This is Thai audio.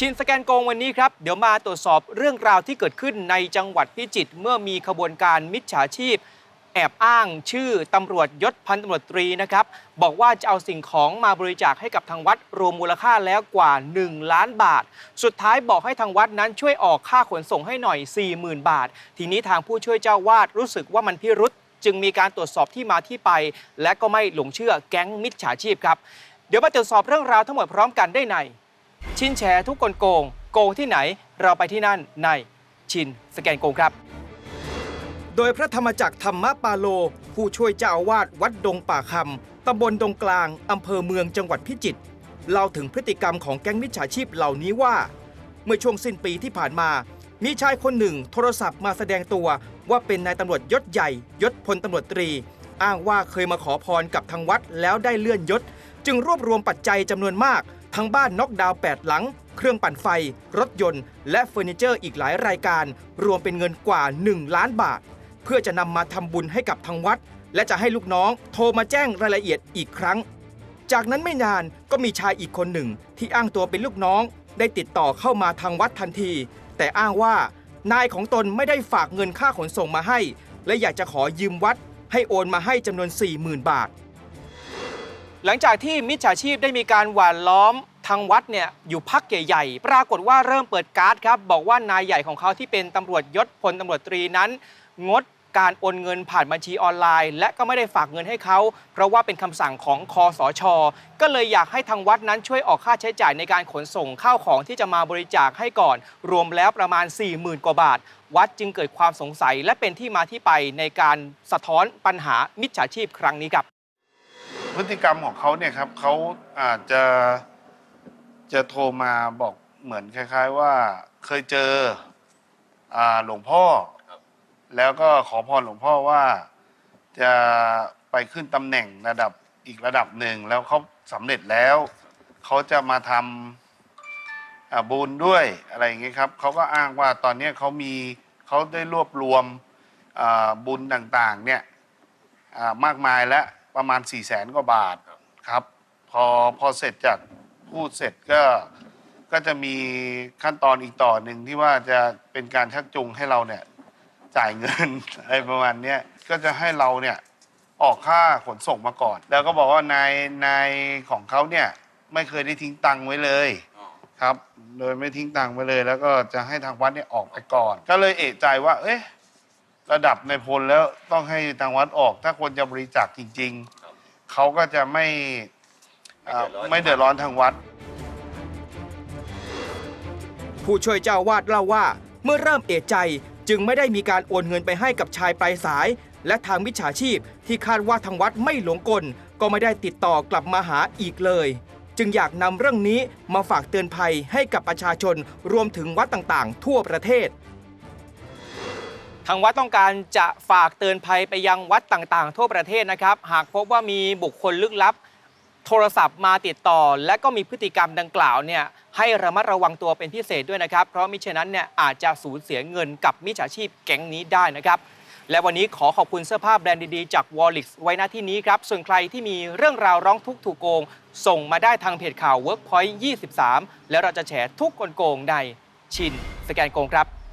ชินสแกนโกงวันนี้ครับ เดี๋ยวมาตรวจสอบเรื่องราวที่เกิดขึ้นในจังหวัดพิจิตรเมื่อมีขบวนการมิจฉาชีพ แอบอ้างชื่อตำรวจยศพันตำรวจตรีนะครับ บอกว่าจะเอาสิ่งของมาบริจาคให้กับทางวัดรวมมูลค่าแล้วกว่า 1 ล้านบาท สุดท้ายบอกให้ทางวัดนั้นช่วยออกค่าขนส่งให้หน่อย 40,000 บาท ทีนี้ทางผู้ช่วยเจ้าวาดรู้สึกว่ามันพิรุษจึงมีการตรวจสอบที่มาที่ไป และก็ไม่หลงเชื่อแก๊งมิจฉาชีพครับเดี๋ยวมาตรวจสอบเรื่องราวทั้งหมดพร้อมกันได้ใน ชินแชร์ทุกคนโกง โกงที่ไหนเราไปที่นั่นในชินสแกนโกงครับ โดยพระธรรมจักรธรรมปาโล ผู้ช่วยเจ้าอาวาสวัดดงป่าคำตำบลดงกลางอำเภอเมืองจังหวัดพิจิตรเล่าถึงพฤติกรรมของแก๊งมิจฉาชีพเหล่านี้ว่า เมื่อช่วงสิ้นปีที่ผ่านมา มีชายคนหนึ่งโทรศัพท์มาแสดงตัวว่าเป็นนายตำรวจยศใหญ่ยศพลตำรวจตรี อ้างว่าเคยมาขอพรกับทางวัดแล้วได้เลื่อนยศ จึงรวบรวมปัจจัยจำนวนมาก ทั้งบ้านน็อกดาวน์8หลัง เครื่องปั่นไฟ รถยนต์ และเฟอร์นิเจอร์อีกหลายรายการ รวมเป็นเงินกว่า 1 ล้านบาท เพื่อจะนำมาทำบุญให้กับทางวัด และจะให้ลูกน้องโทรมาแจ้งรายละเอียดอีกครั้ง จากนั้นไม่นานก็มีชายอีกคนหนึ่ง ที่อ้างตัวเป็นลูกน้อง ได้ติดต่อเข้ามาทางวัดทันที แต่อ้างว่านายของตนไม่ได้ฝากเงินค่าขนส่งมาให้ และอยากจะขอยืมวัด ให้โอนมาให้จำนวน 40,000 บาท หลังจากที่มิจฉาชีพได้มีการหว่านล้อมทางวัดเนี่ยอยู่พักใหญ่ๆ ปรากฏว่าเริ่มเปิดการ์ดครับ บอกว่านายใหญ่ของเขาที่เป็นตำรวจยศพลตำรวจตรีนั้น งดการโอนเงินผ่านบัญชีออนไลน์ และก็ไม่ได้ฝากเงินให้เขา เพราะว่าเป็นคำสั่งของคอสช ก็เลยอยากให้ทางวัดนั้นช่วยออกค่าใช้จ่ายในการขนส่งข้าวของที่จะมาบริจาคให้ก่อน รวมแล้วประมาณ 40,000 กว่าบาท วัดจึงเกิดความสงสัยและเป็นที่มาที่ไปในการสะท้อนปัญหามิจฉาชีพครั้งนี้ครับ พฤติกรรมของเขาเนี่ยครับเขาอาจจะจะโทรมาบอกเหมือนคล้าย ๆ ว่าเคยเจออ่าหลวงพ่อ แล้วก็ขอพรหลวงพ่อว่าจะไปขึ้นตำแหน่งระดับอีกระดับหนึ่งแล้วเขาสำเร็จแล้วเขาจะมาทำอ่าบุญด้วยอะไรอย่างเงี้ยครับเขาก็อ้างว่าตอนเนี้ยเขามีเขาได้รวบรวมอ่าบุญต่างๆเนี่ยอ่ามากมายแล้ว ประมาณ4ี่แสนกว่าบาทครับพอพอเสร็จจากพูดเสร็จก็ก็จะมีขั้นตอนอีกต่อหนึ่งที่ว่าจะเป็นการชักจูงให้เราเนี่ยจ่ายเงินอะไรประมาณเนี้ยก็จะให้เราเนี่ยออกค่าขนส่งมาก่อน แล้วก็บอกว่านายนายของเขาเนี่ยไม่เคยได้ทิ้งตังค์ไว้เลยครับ โดยไม่ทิ้งตังค์ไว้เลย แล้วก็จะให้ทางวัดเนี่ยออกไปก่อน ก็เลยเอะใจว่า เอ๊ะ ระดับในพลแล้วต้องให้ทางวัดออก ถ้าคนจะบริจาคจริง ๆ เขาก็จะไม่อ่าไม่เดือดร้อนทางวัด ผู้ช่วยเจ้าอาวาดเล่าว่า เมื่อเริ่มเอะใจจึงไม่ได้มีการโอนเงินไปให้กับชายปลายสาย และทางมิจฉาชีพที่คาดว่าทางวัดไม่หลงกล ก็ไม่ได้ติดต่อกลับมาหาอีกเลย จึงอยากนำเรื่องนี้มาฝากเตือนภัยให้กับประชาชนรวมถึงวัดต่างๆ ทั่วประเทศ ทางวัดต้องการจะฝากเตือนภัยไปยังวัดต่างๆ ทั่วประเทศนะครับ หากพบว่ามีบุคคลลึกลับ โทรศัพท์มาติดต่อ และก็มีพฤติกรรมดังกล่าวเนี่ยให้ระมัดระวังตัวเป็นพิเศษด้วยนะครับ เพราะมิฉะนั้นเนี่ยอาจจะสูญเสียเงินกับมิจฉาชีพแก๊งนี้ได้นะครับ และวันนี้ขอขอบคุณเสื้อผ้าแบรนด์ดีๆ จาก w a l l i x ไว้หน้าที่นี้ครับ ส่วนใครที่มีเรื่องราวร้องทุกข์ถูกโกง ส่งมาได้ทางเพจข่าว Workpoint 23 แล้วเราจะแฉทุกกลโกงในชินสแกนโกงครับ